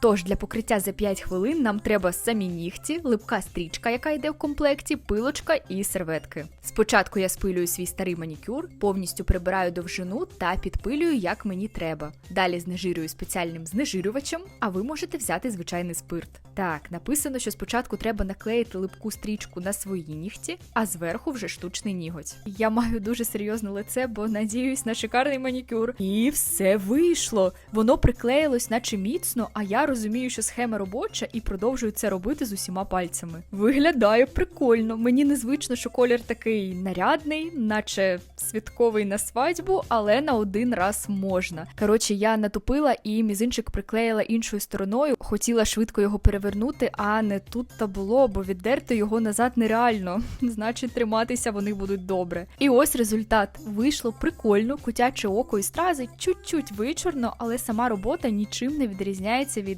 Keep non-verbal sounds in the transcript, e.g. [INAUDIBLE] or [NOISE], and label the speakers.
Speaker 1: Тож для покриття за 5 хвилин нам треба самі нігті, липка стрічка, яка йде в комплекті, пилочка і серветки. Спочатку я спилюю свій старий манікюр, повністю прибираю довжину та підпилюю, як мені треба. Далі знежирюю спеціальним знежирювачем, а ви можете взяти звичайний спирт. Так, написано, що спочатку треба наклеїти липку стрічку на свої нігті, а зверху вже штучний ніготь. Я маю дуже серйозне лице, бо надіюсь на шикарний манікюр. І все вийшло. Воно приклеїлось, наче міцно, а я розумію, що схема робоча і продовжую це робити з усіма пальцями. Виглядає прикольно. Мені незвично, що колір такий нарядний, наче святковий на свадьбу, але на один раз можна. Коротше, я натупила і мізинчик приклеїла іншою стороною. Хотіла швидко його перевернути, а не тут та було, бо віддерти його назад нереально. [LAUGHS] Значить, триматися вони будуть добре. І ось результат. Вийшло прикольно, котяче око і стрази чуть-чуть вичорно, але сама робота нічим не відрізняється від